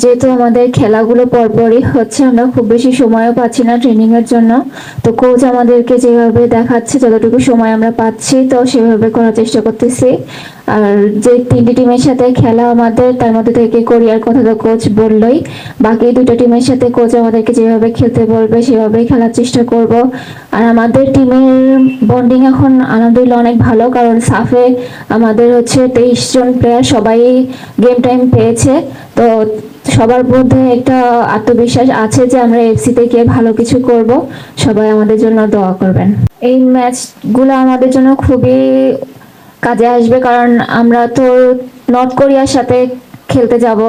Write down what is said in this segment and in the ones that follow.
যেহেতু আমাদের খেলাগুলো পরপরই হচ্ছে, আমরা খুব বেশি সময়ও পাচ্ছি না ট্রেনিং এর জন্য। তো কোচ আমাদেরকে যেভাবে দেখাচ্ছে, যতটুকু সময় আমরা পাচ্ছি, তো সেভাবে করার চেষ্টা করতেছি। আর যে তিনটি টিমের সাথে খেলা আমাদের, তার মধ্যে থেকে কোরিয়ার কথা তো কোচ বললোই। বাকি দুটো টিমের সাথে কোচ আমাদেরকে যেভাবে খেলতে বলবে, সেভাবেই খেলার চেষ্টা করব। আর আমাদের টিমের বন্ডিং এখন আলহামদুলিল্লাহ অনেক ভালো, কারণ সাফে আমাদের হচ্ছে তেইশ জন প্লেয়ার সবাই গেম টাইম পেয়েছে। তো সবার মধ্যে একটা আত্মবিশ্বাস আছে যে আমরা এফসিতে গিয়ে ভালো কিছু করব। সবাই আমাদের জন্য দোয়া করবেন। এই ম্যাচগুলো আমাদের জন্য খুবই কাজে আসবে কারণ আমরা তো নর্থ কোরিয়ার সাথে খেলতে যাব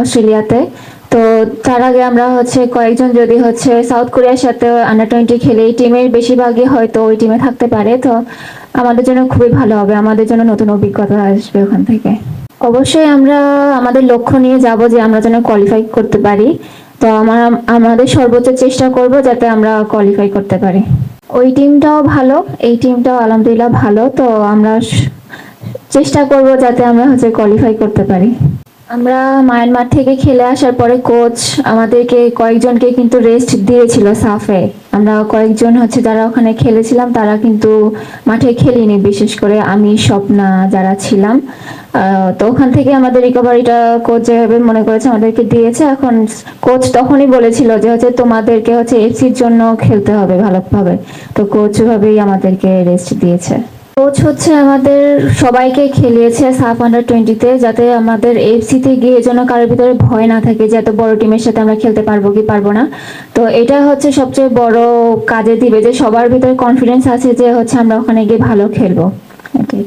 অস্ট্রেলিয়াতে। তো তার আগে আমরা হচ্ছে কয়েকজন যদি হচ্ছে সাউথ কোরিয়ার সাথে আন্ডার টোয়েন্টি খেলে এই টিমের বেশিরভাগই হয়তো ওই টিমে থাকতে পারে। তো আমাদের জন্য খুবই ভালো হবে। আমাদের জন্য নতুন অভিজ্ঞতা আসবে ওখান থেকে। অবশ্যই আমরা আমাদের লক্ষ্য নিয়ে যাব যে আমরা যেন কোয়ালিফাই করতে পারি। তো আমরা আমাদের সর্বোচ্চ চেষ্টা করব যাতে আমরা কোয়ালিফাই করতে পারি। ওই টিমটাও ভালো, এই টিমটাও আলহামদুলিল্লাহ ভালো। তো আমরা চেষ্টা করব যাতে আমরা হচ্ছে কোয়ালিফাই করতে পারি। আমরা মায়ানমার থেকে খেলে আসার পরে কোচ আমাদেরকে কয়েকজনকে কিন্তু রেস্ট দিয়েছিল সাফে। আমরা কয়েকজন হচ্ছে যারা ওখানে খেলেছিলাম, তারা কিন্তু মাঠে খেলিনি, বিশেষ করে আমি, স্বপ্না যারা ছিলাম। তো ওখান থেকে আমাদের রিকভারিটা কোচ যেভাবে মনে করেছে, আমাদেরকে দিয়েছে। এখন কোচ তখনই বলেছিল যে হচ্ছে তোমাদেরকে হচ্ছে এফসির জন্য খেলতে হবে ভালোভাবে। তো কোচ ওভাবেই আমাদেরকে রেস্ট দিয়েছে। কোচ হচ্ছে আমাদের সবাইকে খেলিয়েছে সাফ আন্ডার টোয়েন্টিতে যাতে আমাদের এফসিতে গিয়ে যেন কারোর ভিতরে ভয় না থাকে যে এত বড় টিমের সাথে আমরা খেলতে পারব কি পারব না। তো এটা হচ্ছে সবচেয়ে বড় কাজে দিবে যে সবার ভিতরে কনফিডেন্স আছে যে হচ্ছে আমরা ওখানে গিয়ে ভালো খেলব। এটাই